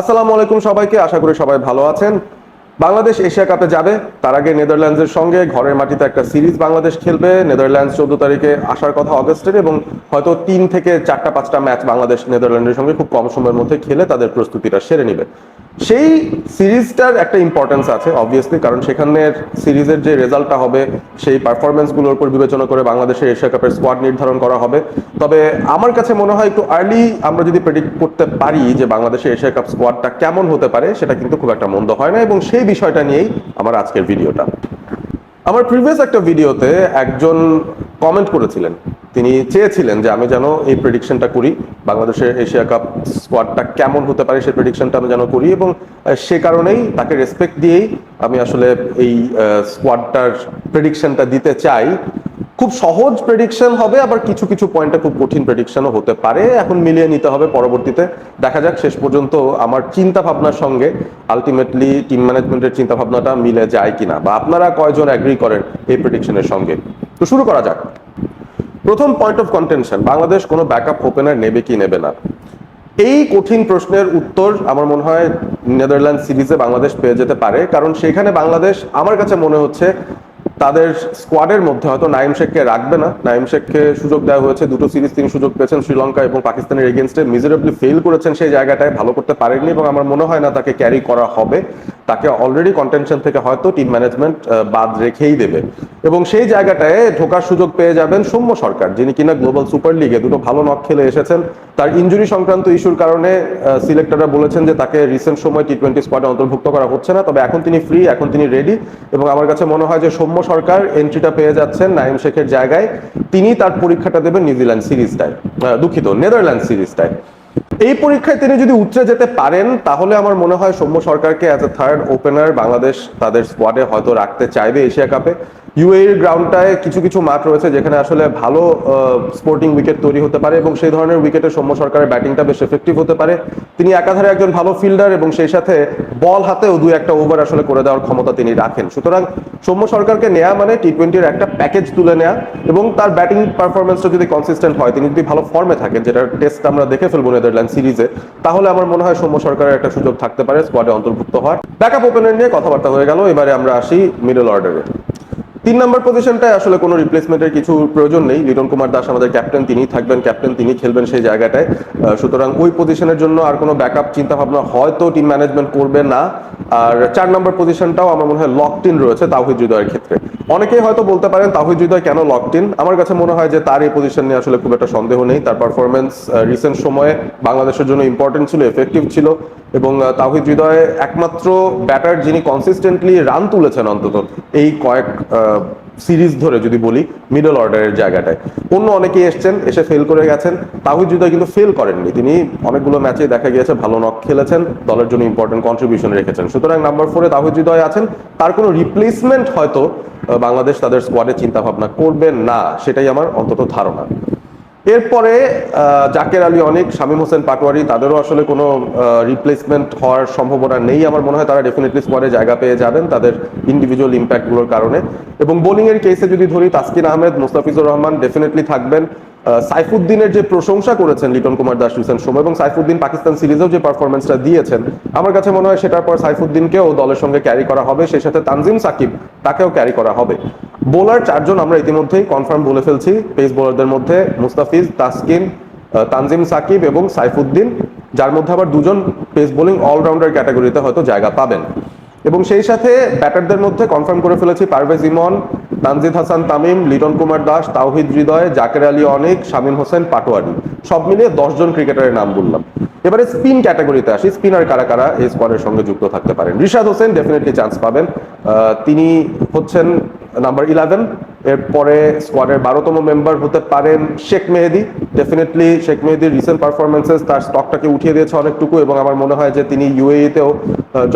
আসসালামু আলাইকুম সবাইকে আশা করি সবাই ভালো আছেন। বাংলাদেশ এশিয়া কাপে যাবে। তার আগে নেদারল্যান্ডসের সঙ্গে ঘরের মাটিতে একটা সিরিজ বাংলাদেশ খেলবে। নেদারল্যান্ডস চোদ্দ তারিখে আসার কথা অগস্টের এবং হয়তো তিন থেকে চারটা, পাঁচটা ম্যাচ বাংলাদেশ নেদারল্যান্ডের সঙ্গে খুব কম সময়ের মধ্যে খেলে তাদের প্রস্তুতিটা সেরে নেবে। সেই সিরিজটার একটা ইম্পর্টেন্স আছে অবভিয়াসলি কারণ সেখানের সিরিজের যে রেজাল্টটা হবে, সেই পারফরমেন্সগুলোর উপর বিবেচনা করে বাংলাদেশের এশিয়া কাপের স্কোয়াড নির্ধারণ করা হবে। তবে আমার কাছে মনে হয় একটু আর্লি আমরা যদি প্রেডিক্ট করতে পারি যে বাংলাদেশের এশিয়া কাপ স্কোয়াডটা কেমন হতে পারে, সেটা কিন্তু খুব একটা মন্দ হয় না এবং সেই বিষয়টা নিয়েই আমার আজকের ভিডিওটা। আমার প্রিভিয়াস একটা ভিডিওতে একজন কমেন্ট করেছিলেন। তিনি চেয়েছিলেন যে আমি যেন এই প্রেডিকশনটা করি বাংলাদেশের এশিয়া কাপ স্কোয়াডটা কেমন হতে পারে সেই প্রেডিকশনটা আমি যেন করি এবং সে কারণেই তাকে রেসপেক্ট দিয়েই আমি আসলে এই স্কোয়াডটার প্রেডিকশনটা দিতে চাই। খুব সহজ প্রেডিকশন হবে, আবার কিছু কিছু পয়েন্টে খুব কঠিন প্রেডিকশনও হতে পারে। এখন মিলিয়ে নিতে হবে পরবর্তীতে। দেখা যাক, শেষ পর্যন্ত আমার চিন্তা ভাবনার সঙ্গে আলটিমেটলি টিম ম্যানেজমেন্টের চিন্তা ভাবনাটা মিলে যায় কিনা, বা আপনারা কয়জন অ্যাগ্রি করেন এই প্রেডিকশনের সঙ্গে। তো শুরু করা যাক। প্রথম পয়েন্ট অফ কন্টেনশন বাংলাদেশ কোনো ব্যাকআপ ওপেনার নেবে কি নেবে না? এই কঠিন প্রশ্নের উত্তর আমার মনে হয় নেদারল্যান্ড সিরিজে বাংলাদেশ পেয়ে যেতে পারে, কারণ সেখানে বাংলাদেশ আমার কাছে মনে হচ্ছে তাদের স্কোয়াডের মধ্যে হয়তো নাইম শেখকে রাখবে না। নাইম শেখকে সুযোগ দেওয়া হয়েছে। দুটো সিরিজ তিনি সুযোগ পেয়েছেন শ্রীলঙ্কা এবং পাকিস্তানের এগেনস্টে মিজারেবলি ফেল করেছেন সেই জায়গাটায়, ভালো করতে পারেননি এবং আমার মনে হয় না তাকে ক্যারি করা হবে। তাকে অলরেডি কন্টেনশন থেকে হয়তো টিম ম্যানেজমেন্ট বাদ রেখেই দেবে। এবং সেই জায়গাটায় ঢোকার সুযোগ পেয়ে যাবেন সৌম্য সরকার, যিনি কিনা গ্লোবাল সুপার লিগে দুটো ভালো নক খেলে এসেছেন। তার ইঞ্জুরি সংক্রান্ত ইস্যুর কারণে সিলেক্টররা বলেছেন যে তাকে রিসেন্ট সময় টি টোয়েন্টি স্কোয়াডে অন্তর্ভুক্ত করা হচ্ছে না, তবে এখন তিনি ফ্রি এখন তিনি রেডি এবং আমার কাছে মনে হয় যে সৌম্য সরকার এন্ট্রিটা পেয়ে যাচ্ছেন নাইম শেখের জায়গায়। তিনি তার পরীক্ষাটা দেবেন নিউজিল্যান্ড সিরিজটায় দুঃখিত নেদারল্যান্ড সিরিজটায়। এই পরীক্ষায় তিনি যদি উচ্চে যেতে পারেন, তাহলে আমার মনে হয় সৌম্য সরকারকে as a third opener Bangladesh তাদের স্কোয়াডে হয়তো রাখতে চাইবে এশিয়া কাপে। ইউএর গ্রাউন্ডটায় কিছু কিছু মাঠ রয়েছে যেখানে আসলে ভালো স্পোর্টিং উইকেট তৈরি হতে পারে এবং সেই ধরনের উইকেটে সৌম্য সরকারের ব্যাটিংটা বেশ এফেক্টিভ হতে পারে। তিনি একাধারে একজন ভালো ফিল্ডার এবং সেই সাথে বল হাতেও দু একটা ওভার আসলে করে দেওয়ার ক্ষমতা তিনি রাখেন। সুতরাং সৌম্য সরকারকে নেওয়া মানে টি টোয়েন্টির একটা প্যাকেজ তুলে নেওয়া এবং তার ব্যাটিং পারফরমেন্সটা যদি কনসিস্টেন্ট হয়, তিনি যদি ভালো ফর্মে থাকেন যেটা টেস্ট আমরা দেখে ফেলব নেদারল্যান্ড সিরিজে তাহলে আমার মনে হয় সৌম্য সরকারের একটা সুযোগ থাকতে পারে স্কোয়াডে অন্তর্ভুক্ত হওয়ার। ব্যাকআপ ওপেনার নিয়ে কথাবার্তা হয়ে গেল, এবারে আমরা আসি মিডল অর্ডারে তিন নম্বর পজিশনটায় আসলে কোনো রিপ্লেসমেন্টের কিছু প্রয়োজন নেই। লিটন কুমার দাস আমাদের ক্যাপ্টেন তিনি থাকবেন। ক্যাপ্টেন তিনি খেলবেন সেই জায়গাটায়। সুতরাং ওই পজিশনের জন্য আর কোনো ব্যাকআপ চিন্তা ভাবনা হয়তো টিম ম্যানেজমেন্ট করবে না। আর চার নম্বর পজিশনটাও আমার মনে হয় লকড ইন রয়েছে তাহিদ হৃদয়ের ক্ষেত্রে। অনেকেই হয়তো বলতে পারেন তাহিদ হৃদয় কেন লকড ইন আমার কাছে মনে হয় যে তার এই পজিশন নিয়ে আসলে খুব একটা সন্দেহ নেই। তার পারফরমেন্স রিসেন্ট সময়ে বাংলাদেশের জন্য ইম্পর্টেন্ট ছিল এফেক্টিভ ছিল এবং তাহিদ হৃদয় একমাত্র ব্যাটার যিনি কনসিস্টেন্টলি রান তুলেছেন অন্তত এই কয়েক সিরিজ ধরে যদি বলি মিডল অর্ডারের জায়গাটায়। অন্য অনেকে এসছেন, এসে ফেল করে গেছেন। তাহিদ হৃদয় কিন্তু ফেল করেননি। তিনি অনেকগুলো ম্যাচে দেখা গিয়েছে, ভালো নক খেলেছেন, দলের জন্য ইম্পর্টেন্ট কন্ট্রিবিউশন রেখেছেন। সুতরাং নাম্বার ফোরে তাহিদ জুদয় আছেন। তার কোনো রিপ্লেসমেন্ট হয়তো বাংলাদেশ তাদের স্কোয়াডে চিন্তা ভাবনা করবে না, সেটাই আমার অন্তত ধারণা। এরপরে জাকের আলী অনেক, শামীম হোসেন পাটোয়ারি, তাদেরও আসলে কোনো রিপ্লেসমেন্ট হওয়ার সম্ভাবনা নেই। আমার মনে হয় তারা ডেফিনেটলি স্কোয়াডে জায়গা পেয়ে যাবেন, তাদের ইন্ডিভিজুয়াল ইম্প্যাক্টগুলোর কারণে। এবং বোলিং এর কেসে যদি ধরি, তাসকিন আহমেদ, মুস্তাফিজুর রহমান ডেফিনেটলি থাকবেন। সাইফুদ্দিনের যে প্রশংসা করেছেন লিটন কুমার দাস রিসেন্ট সময় এবং সাইফুদ্দিন পাকিস্তান সিরিজেও যে পারফরমেন্সটা দিয়েছেন, আমার কাছে মনে হয় সেটার পর সাইফুদ্দিনকেও দলের সঙ্গে ক্যারি করা হবে। সেই সাথে তানজিম সাকিব, তাকেও ক্যারি করা হবে। বোলার চারজন আমরা ইতিমধ্যেই কনফার্ম বলে ফেলছি পেস বোলারদের মধ্যে মুস্তাফিজ, তাসকিন তানজিম সাকিব এবং সাইফুদ্দিন, যার মধ্যে আবার দুজন পেস বোলিং অলরাউন্ডার ক্যাটাগরিতে হয়তো জায়গা পাবেন। এবং সেই সাথে ব্যাটারদের মধ্যে কনফার্ম করে ফেলেছি পারভেজ ইমন, তানজিদ হাসান তামিম, লিটন কুমার দাস, তাওহিদ হৃদয়, জাকের আলী অনেক, শামীম হোসেন পাটোয়ারি। সব মিলিয়ে দশজন ক্রিকেটারের নাম বললাম। এবারে স্পিন ক্যাটাগরিতে আসি। স্পিনার কারা কারা এই স্কোয়াডের সঙ্গে যুক্ত থাকতে পারেন? রিশাদ হোসেন ডেফিনেটলি চান্স পাবেন। তিনি হচ্ছেন নাম্বার ইলেভেন এরপরে স্কোয়াডের বারোতম মেম্বার হতে পারেন শেখ মেহেদি। ডেফিনেটলি শেখ মেহেদির রিসেন্ট পারফরমেন্সেস তার স্টকটাকে উঠিয়ে দিয়েছে অনেকটুকু এবং আমার মনে হয় যে তিনি ইউএইতেও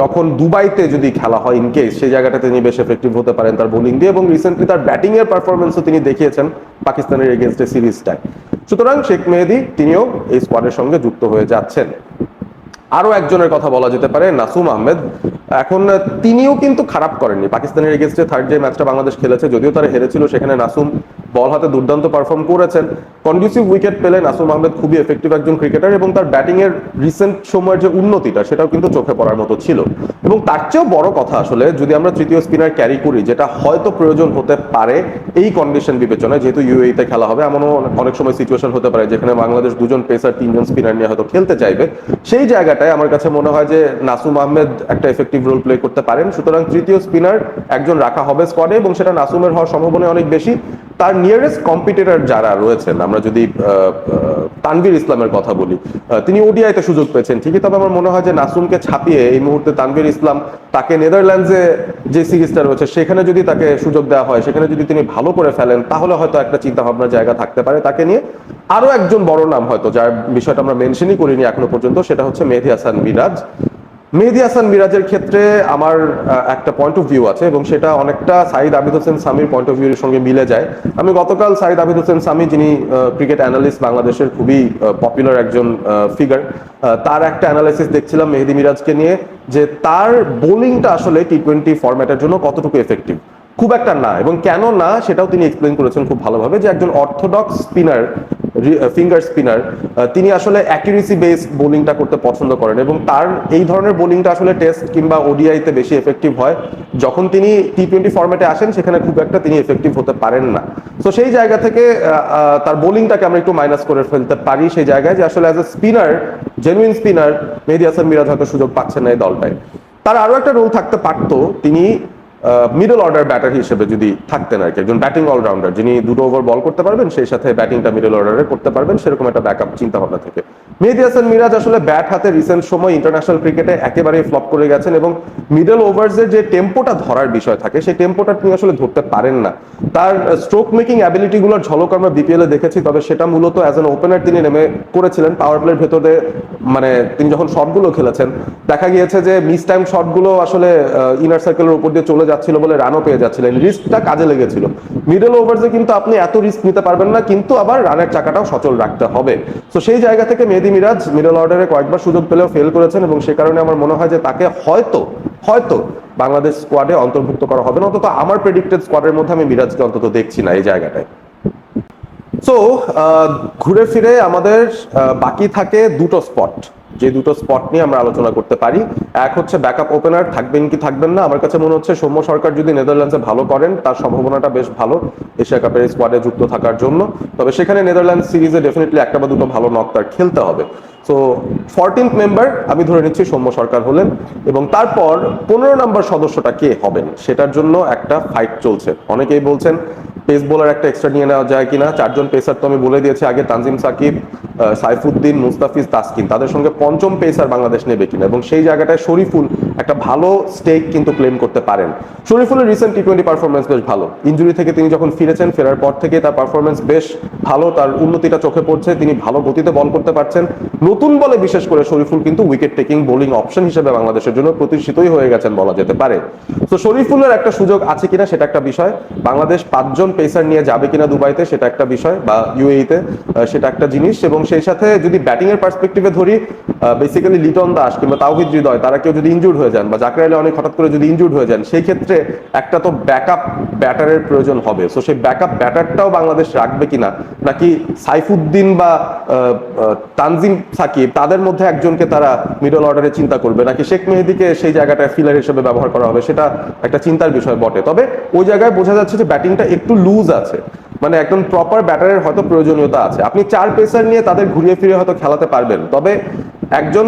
যখন দুবাইতে যদি খেলা হয় ইন কেস সেই জায়গাটা তিনি বেশ এফেক্টিভ হতে পারেন তার বোলিং দিয়ে এবং রিসেন্টলি তার ব্যাটিং এর পারফরমেন্সও তিনি দেখিয়েছেন পাকিস্তানের এগেনস্টে সিরিজটায় সুতরাং শেখ মেহেদি তিনিও এই স্কোয়াডের সঙ্গে যুক্ত হয়ে যাচ্ছেন। আরও একজনের কথা বলা যেতে পারে, নাসুম আহমেদ। এখন তিনিও কিন্তু খারাপ করেননি। পাকিস্তানের এগেস্টে থার্ড যে ম্যাচটা বাংলাদেশ খেলেছে, যদিও তারা হেরেছিল, সেখানে নাসুম বল হাতে দুর্দান্ত পারফর্ম করেছেন। কন্ডিউসিভ উইকেট পেলে নাসুম আহমেদ, খুবই এফেক্টিভ একজন ক্রিকেটার এবং তার ব্যাটিং এর রিসেন্ট সময়ের যে উন্নতিটা, সেটাও কিন্তু চোখে পড়ার মতো ছিল। এবং তার চেয়েও বড় কথা আসলে, যদি আমরা তৃতীয় স্পিনার ক্যারি করি, যেটা হয়তো প্রয়োজন হতে পারে এই কন্ডিশন বিবেচনায়, যেহেতু ইউএইতে খেলা হবে, এমনও অনেক সময় সিচুয়েশন হতে পারে যেখানে বাংলাদেশ দুজন পেসার তিনজন স্পিনার নিয়ে হয়তো খেলতে চাইবে। সেই জায়গাটায় আমার কাছে মনে হয় যে নাসুম আহমেদ একটা এফেক্টিভ রোল প্লে করতে পারেন। সুতরাং তৃতীয় স্পিনার একজন রাখা হবে স্কোয়াডে এবং সেটা নাসুমের হওয়ার সম্ভাবনা অনেক বেশি। তার নিয়ারেস্ট কম্পিটিটর যারা রয়েছেন, আমরা যদি তানভীর ইসলামের কথা বলি তিনি ওডিআইতে সুযোগ পেয়েছেন। ঠিকই তবে আমার মনে হয় যে নাসুমকে ছাপিয়ে এই মুহূর্তে তানভীর ইসলাম তাকে নেদারল্যান্ডসে যে সিরিজটা রয়েছে, সেখানে যদি তাকে সুযোগ দেওয়া হয়, সেখানে যদি তিনি ভালো করে ফেলেন, তাহলে হয়তো একটা চিন্তা ভাবনার জায়গা থাকতে পারে তাকে নিয়ে। আরও একজন বড় নাম হয়তো, যার বিষয়টা আমরা মেনশনই করিনি এখনও পর্যন্ত, সেটা হচ্ছে মেহেদি হাসান মিরাজ। মেহেদি হাসান মিরাজের ক্ষেত্রে আমার একটা পয়েন্ট অফ ভিউ আছে এবং সেটা অনেকটা সাইদ আবিদ হোসেন সামির পয়েন্ট অফ ভিউর সঙ্গে মিলে যায়। আমি গতকাল সাইদ আবিদ হোসেন সামি যিনি ক্রিকেট অ্যানালিস্ট বাংলাদেশের খুবই পপুলার একজন ফিগার তার একটা অ্যানালাইসিস দেখছিলাম মেহেদি মিরাজকে নিয়ে যে তার বোলিংটা আসলে টি টোয়েন্টি ফরম্যাটের জন্য কতটুকু এফেক্টিভ খুব একটা না, এবং কেন না সেটাও তিনি এক্সপ্লেন করেছেন খুব ভালোভাবে যে একজন অর্থোডক্স স্পিনার ফিঙ্গার স্পিনার তিনি আসলে অ্যাকিউরেসি বেসড বোলিংটা করতে পছন্দ করেন এবং তার এই ধরনের বোলিংটা আসলে টেস্ট কিংবা ওডিআইতে বেশি এফেক্টিভ হয়। যখন তিনি টি টোয়েন্টি ফরম্যাটে আসেন, সেখানে খুব একটা তিনি এফেক্টিভ হতে পারেন না। তো সেই জায়গা থেকে তার বোলিংটাকে আমরা একটু মাইনাস করে ফেলতে পারি সেই জায়গায় যে আসলে as a spinner genuine spinner Mehedi Hasan Miraz হয়তো সুযোগ পাচ্ছেন না এই দলটায়। তার আরও একটা রোল থাকতে পারতো। তিনি মিডল অর্ডার ব্যাটার হিসেবে যদি থাকতেন আর কি, একজন ব্যাটিং অলরাউন্ডার যিনি দুটো ওভার বল করতে পারবেন, সেই সাথে ব্যাটিংটা মিডল অর্ডারে করতে পারবেন, সেরকম একটা ব্যাকআপ চিন্তা ভাবনা থেকে। মেহেদি হাসান মিরাজ আসলে ব্যাট হাতে রিসেন্ট সময় ইন্টারন্যাশনাল ক্রিকেটে একেবারেই ফ্লপ করে গেছেন এবং মিডল ওভার্সের যে টেম্পোটা ধরার বিষয় থাকে, সেই টেম্পোটা তিনি আসলে ধরতে পারেন না। তার স্ট্রোক মেকিং অ্যাবিলিটি গুলোর ঝলক আমরা বিপিএল এ দেখেছি, তবে সেটা মূলত অ্যাজ এন ওপেনার তিনি নেমে করেছিলেন পাওয়ার প্লের ভেতরে মানে তিনি যখন শটগুলো খেলেছেন, দেখা গিয়েছে যে মিস টাইম শটগুলো আসলে ইনার সার্কেলের উপর দিয়ে চলে যাচ্ছিল বলে রানও পেয়ে যাচ্ছিলেন রিস্কটা কাজে লেগেছিল। মিডল ওভার্সে কিন্তু আপনি এত রিস্ক নিতে পারবেন না, কিন্তু আবার রানের চাকাটাও সচল রাখতে হবে। তো সেই জায়গা থেকে মেহেদি মিরাজ মিডল অর্ডারে কয়েকবার সুযোগ পেলেও ফেল করেছেন এবং সে কারণে আমার মনে হয় যে তাকে হয়তো হয়তো বাংলাদেশ স্কোয়াডে অন্তর্ভুক্ত করা হবে না। অন্তত আমার প্রেডিক্টেড স্কোয়াডের মধ্যে আমি মিরাজকে অন্তত দেখছি না এই জায়গাটায়। সো ঘুরে ফিরে আমাদের বাকি থাকে দুটো স্পট যে দুটো স্পট নিয়ে আমরা আলোচনা করতে পারি। এক হচ্ছে ব্যাকআপ ওপেনার থাকবেন কি থাকবেন না। আমার কাছে মনে হচ্ছে সৌম্য সরকার যদি নেদারল্যান্ডসে ভালো করেন, তার সম্ভাবনাটা বেশ ভালো এশিয়া কাপের স্কোয়াডে যুক্ত থাকার জন্য। তবে সেখানে নেদারল্যান্ডস সিরিজে ডেফিনেটলি একটা বা দুটো ভালো নক তার খেলতে হবে। সো ফোরটিন্থ মেম্বার আমি ধরে নিচ্ছি সৌম্য সরকার হলেন। এবং তারপর পনেরো নম্বর সদস্যটা কে হবেন? সেটার জন্য একটা ফাইট চলছে। অনেকেই বলছেন পেস বোলার একটা এক্সট্রা নিয়ে নেওয়া যায় কিনা? চারজন পেসার তো আমি বলে দিয়েছি আগে, তানজিম সাকিব সাইফুদ্দিন, মুস্তাফিজ, তাসকিন। তাদের সঙ্গে পঞ্চম পেসার বাংলাদেশ নেবে কিনা? এবং সেই জায়গাটায় শরীফুল একটা ভালো স্টেক কিন্তু ক্লেম করতে পারেন। শরীফুলের রিসেন্ট টি টোয়েন্টি পারফরমেন্স বেশ ভালো। ইঞ্জুরি থেকে তিনি যখন ফিরেছেন, ফেরার পর থেকে তার পারফরমেন্স বেশ ভালো, তার উন্নতিটা চোখে পড়ছে, তিনি ভালো গতিতে বল করতে পারছেন। নতুন বলে বিশেষ করে শরীফুল কিন্তু উইকেট টেকিং বোলিং অপশন হিসেবে বাংলাদেশের জন্য প্রতিষ্ঠিতই হয়ে গেছেন বলা যেতে পারে। তো শরীফুলের একটা সুযোগ আছে কিনা সেটা একটা বিষয়। বাংলাদেশ পাঁচজন পেসার নিয়ে যাবে কিনা দুবাইতে সেটা একটা বিষয় বা ইউএইতে সেটা একটা জিনিস। এবং সেই সাথে যদি ব্যাটিং এর পার্সপেক্টিভে ধরি বেসিক্যালি লিটন দাস কিংবা তাওহিদ হৃদয়, তারা কেউ যদি ইনজুর্ড হয়ে যান বা জাকর আলী অনেক হঠাৎ করে যদি ইনজুর্ড হয়ে যান, সেই ক্ষেত্রে একটা তো ব্যাকআপ ব্যাটারের প্রয়োজন হবে। সো সেই ব্যাকআপ ব্যাটারটাও বাংলাদেশ রাখবে কিনা, নাকি সাইফুদ্দিন বা তানজিম সাকিব, তাদের মধ্যে একজনকে তারা মিডল অর্ডারে চিন্তা করবে, নাকি শেখ মেহেদিকে সেই জায়গাটায় ফিলার হিসেবে ব্যবহার করা হবে, সেটা একটা চিন্তার বিষয় বটে। তবে ওই জায়গায় বোঝা যাচ্ছে যে ব্যাটিংটা একটু লুজ আছে। মানে একদম প্রপার ব্যাটারের হয়তো প্রয়োজনীয়তা আছে। আপনি চার পেসার নিয়ে তাদের ঘুরিয়ে ফিরে হয়তো খেলাতে পারবেন। তবে একজন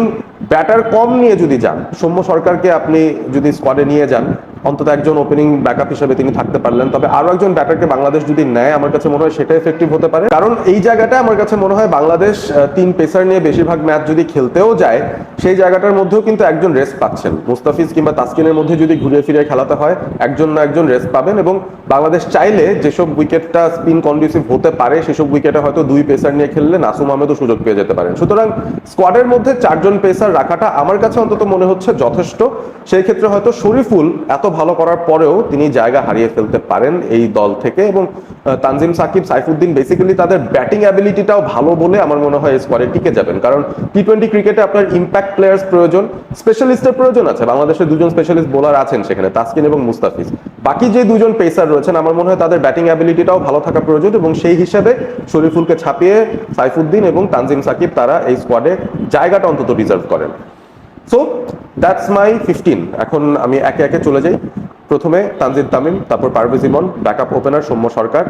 ব্যাটার কম নিয়ে যদি যান সৌম্য সরকারকে আপনি যদি স্কোয়াডে নিয়ে যান অন্তত একজন ওপেনিং ব্যাকআপ হিসেবে তিনি থাকতে পারলেন। তবে আরও একজন ব্যাটারকে বাংলাদেশ যদি নেয়, আমার কাছে মনে হয় সেটা এফেক্টিভ হতে পারে। কারণ এই জায়গাটা আমার কাছে মনে হয় বাংলাদেশ তিন পেসার নিয়ে বেশিরভাগ ম্যাচ যদি খেলতেও যায়, সেই জায়গাটার মধ্যেও কিন্তু একজন রেস্ট পাচ্ছেন। মুস্তাফিজ কিংবা তাসকিনের মধ্যে যদি ঘুরিয়ে ফিরে খেলাতে হয়, একজন না একজন রেস্ট পাবেন এবং বাংলাদেশ চাইলে যেসব উইকেটটা স্পিন কন্ডিউসিভ হতে পারে, সেসব উইকেটে হয়তো দুই পেসার নিয়ে খেললে নাসুম আহমেদও সুযোগ পেয়ে যেতে পারেন। সুতরাং স্কোয়াডের মধ্যে চারজন পেসার রাখাটা আমার কাছে অন্তত মনে হচ্ছে যথেষ্ট। সেই ক্ষেত্রে হয়তো শরীফুল এত ভালো করার পরেও তিনি জায়গা হারিয়ে ফেলতে পারেন এই দল থেকে এবং তানজিম সাকিব, সাইফুদ্দিন বেসিক্যালি তাদের ব্যাটিং অ্যাবিলিটিটাও ভালো বলে আমার মনে হয় স্কোয়াডে টিকে যাবেন। কারণ টি টোয়েন্টি ক্রিকেটে আপনার ইম্প্যাক্ট প্লেয়ার্স প্রয়োজন স্পেশালিস্টের প্রয়োজন আছে। বাংলাদেশে দুজন স্পেশালিস্ট বোলার আছেন সেখানে, তাসকিন এবং মুস্তাফিজ। বাকি যে দুজন পেসার রয়েছেন, আমার মনে হয় তাদের ব্যাটিং অ্যাবিলিটিটাও ভালো থাকা প্রয়োজন এবং সেই হিসেবে শরীফুলকে ছাপিয়ে সাইফুদ্দিন এবং তানজিম সাকিব তারা এই স্কোয়াডে জায়গাটা অন্তত ডিজার্ভ করেন। সো দ্যাটস মাই ফিফটিন এখন আমি একে একে চলে যাই। প্রথমে তানজিদ তামিম, তারপর পারভেজ ইমন ব্যাকআপ ওপেনার সৌম্য সরকার,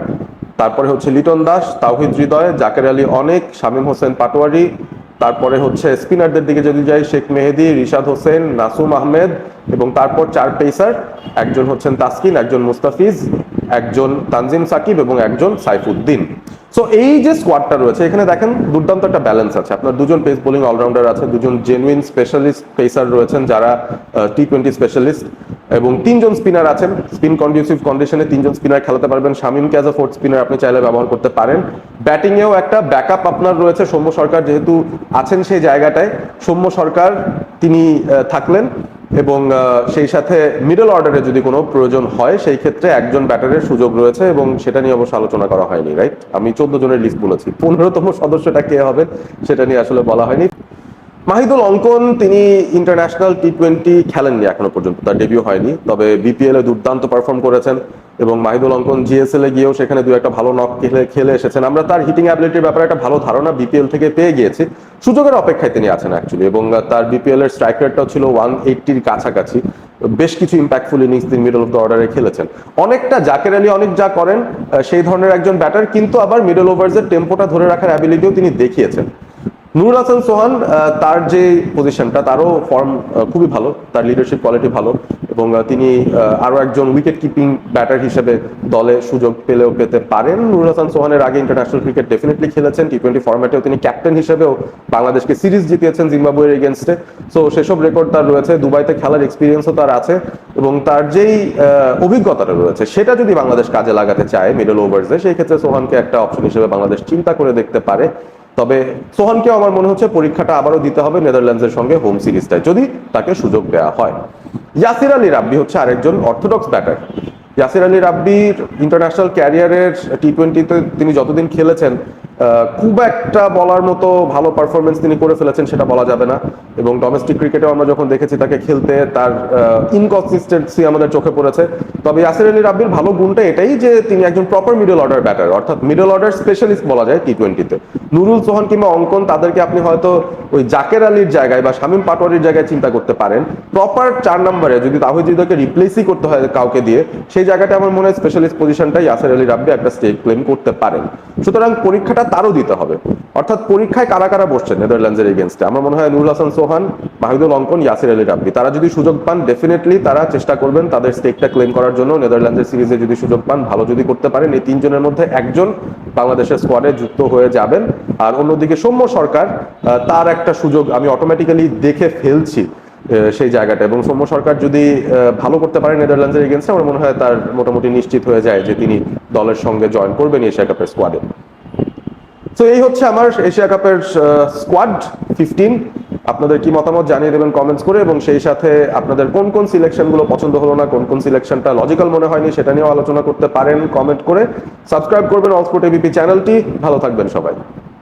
তারপরে হচ্ছে লিটন দাস, তাওহিদ হৃদয়, জাকের আলী অনেক, শামীম হোসেন পাটোয়ারি, তারপরে হচ্ছে স্পিনারদের দিকে যদি যাই, শেখ মেহেদি, রিশাদ হোসেন, নাসুম আহমেদ এবং তারপর চার পেসার একজন হচ্ছেন তাসকিন, একজন মুস্তাফিজ। একজন তানজিম সাকিব এবং একজন সাইফুদ্দিন। সো এই যে স্কোয়াডটা রয়েছে, এখানে দেখেন দুর্দান্ত একটা ব্যালেন্স আছে। আপনার দুজন পেস বোলিং অলরাউন্ডার আছে, দুজন জেনুইন স্পেশালিস্ট পেসার রয়েছেন যারা টি টোয়েন্টি স্পেশালিস্ট এবং তিনজন স্পিনার আছেন। স্পিন কন্ডিউসিভ কন্ডিশনে তিনজন স্পিনার খেলাতে পারবেন। শামিমকে অ্যাজ আ ফোর্থ স্পিনার আপনি চাইলে ব্যবহার করতে পারেন। ব্যাটিংয়েও একটা ব্যাকআপ আপনার রয়েছে, সৌম্য সরকার যেহেতু আছেন সেই জায়গাটায়। সৌম্য সরকার, তিনি থাকলেন। এবং সেই সাথে মিডল অর্ডারে যদি কোনো প্রয়োজন হয়, সেই ক্ষেত্রে একজন ব্যাটারের সুযোগ রয়েছে এবং সেটা নিয়ে অবশ্য আলোচনা করা হয়নি রাইট আমি চোদ্দ জনের লিস্ট বলেছি। পনেরোতম সদস্যটা কে হবে, সেটা নিয়ে আসলে বলা হয়নি। মাহিদুল অঙ্কন, তিনি ইন্টারন্যাশনাল টি টোয়েন্টি খেলেননি এখনও পর্যন্ত। তার ডেবিউ হয়নি, তবে বিপিএল এ দুর্দান্ত পারফর্ম করেছেন এবং মাহিদুল অঙ্কন জিএসএল এ গিয়েও সেখানে দু একটা ভালো নক খেলে খেলে এসেছেন। আমরা তার হিটিং অ্যাবিলিটির ব্যাপারে একটা ভালো ধারণা বিপিএল থেকে পেয়ে গিয়েছি। সুযোগের অপেক্ষায় তিনি আছেন অ্যাকচুয়ালি এবং তার বিপিএল এর স্ট্রাইক রেটটাও ছিল ওয়ান এইটটির কাছাকাছি। বেশ কিছু ইম্প্যাক্টফুল ইনিংস তিনি মিডল অফ দ্য অর্ডারে খেলেছেন। অনেকটা জাকের আলী, অনেক যা করেন সেই ধরনের একজন ব্যাটার কিন্তু আবার মিডল ওভার্সের টেম্পোটা ধরে রাখার অ্যাবিলিটিও তিনি দেখিয়েছেন। নুর হাসান সোহান তার যে পজিশনটা তারও ফর্ম খুবই ভালো তার লিডারশিপ কোয়ালিটি ভালো এবং তিনি আহ, আরও একজন উইকেট কিপিং ব্যাটার হিসেবে দলে সুযোগ পেলেও পেতে পারেন। নুর হাসান সোহানের আগে ইন্টারন্যাশনাল ক্রিকেট ডেফিনেটলি খেলেছেন টি টোয়েন্টি ফর্ম্যাটেও তিনি ক্যাপ্টেন হিসেবেও বাংলাদেশকে সিরিজ জিতিয়েছেন জিম্বাবুয়ের এগেনস্টে সো সেসব রেকর্ড তার রয়েছে দুবাইতে খেলার এক্সপিরিয়েন্সও তার আছে এবং তার যেই অভিজ্ঞতাটা রয়েছে সেটা যদি বাংলাদেশ কাজে লাগাতে চায় মিডল ওভার্সে সেই ক্ষেত্রে সোহানকে একটা অপশন হিসেবে বাংলাদেশ চিন্তা করে দেখতে পারে। তবে সোহানকেও আমার মনে হচ্ছে পরীক্ষাটা আবারও দিতে হবে নেদারল্যান্ডসের সঙ্গে হোম সিরিজটায় যদি তাকে সুযোগ দেওয়া হয়। ইয়াসির আলী রাব্বি হচ্ছে আরেকজন অর্থোডক্স ব্যাটার। ইয়াসির আলী রাব্বির ইন্টারন্যাশনাল ক্যারিয়ারের টি টোয়েন্টিতে তিনি যতদিন খেলেছেন খুব একটা বলার মতো ভালো পারফরমেন্স তিনি করে ফেলেছেন সেটা বলা যাবে না। এবং ডোমেস্টিক ক্রিকেটেও আমরা যখন দেখেছি তাকে খেলতে, তার ইনকনসিস্টেন্সি আমাদের চোখে পড়েছে। তবে ইয়াসির আলী রাব্বির ভালো গুণটা এটাই যে তিনি একজন প্রপার মিডল অর্ডার ব্যাটার অর্থাৎ মিডল অর্ডার স্পেশালিস্ট বলা যায় টি টোয়েন্টিতে নুরুল সোহান কিংবা অঙ্কন, তাদেরকে আপনি হয়তো ওই জাকের আলীর জায়গায় বা শামীম পাটোয়ারির জায়গায় চিন্তা করতে পারেন। প্রপার চার নম্বরে যদি তাহিদ হৃদয়কে রিপ্লেসই করতে হয় কাউকে দিয়ে, সেই জায়গাটা আমার মনে হয় স্পেশালিস্ট পজিশনটা ইয়াসির আলী রাব্বি একটা স্টেক ক্লেম করতে পারেন। সুতরাং পরীক্ষাটা তারও দিতে হবে। অর্থাৎ পরীক্ষায় কারা কারা বসছেন নেদারল্যান্ডসের এগেনস্টে আমার মনে হয় নুরুল হাসান, সোহান, মাহিদুল অঙ্কন, ইয়াসির আলী রাব্বি। তারা যদি সুযোগ পান ডেফিনেটলি তারা চেষ্টা করবেন তাদের স্টেকটা ক্লেম করার জন্য। নেদারল্যান্ডসের সিরিজে যদি সুযোগ পান, ভালো যদি করতে পারেন। এই তিনজনের মধ্যে একজন বাংলাদেশের স্কোয়াডে যুক্ত হয়ে যাবেন। আর অন্যদিকে সৌম্য সরকার তার একটা সুযোগ আমি অটোমেটিক্যালি দেখে ফেলছি। সেই জায়গাটা। এবং সৌম্য সরকার যদি ভালো করতে পারে নেদারল্যান্ডসের এগেনস্টে আমার মনে হয় তার মোটামুটি নিশ্চিত হয়ে যায় যে তিনি দলের সঙ্গে জয়েন করবেন এশিয়া কাপের স্কোয়াডে তো এই হচ্ছে আমার এশিয়া কাপের স্কোয়াড ফিফটিন আপনাদের কি মতামত জানিয়ে দেবেন কমেন্টস করে, এবং সেই সাথে আপনাদের কোন কোন সিলেকশনগুলো পছন্দ হলো না, কোন কোন সিলেকশনটা লজিক্যাল মনে হয়নি, সেটা নিয়েও আলোচনা করতে পারেন কমেন্ট করে। সাবস্ক্রাইব করবেন অল স্পোর্ট এবিপি চ্যানেলটি ভালো থাকবেন সবাই।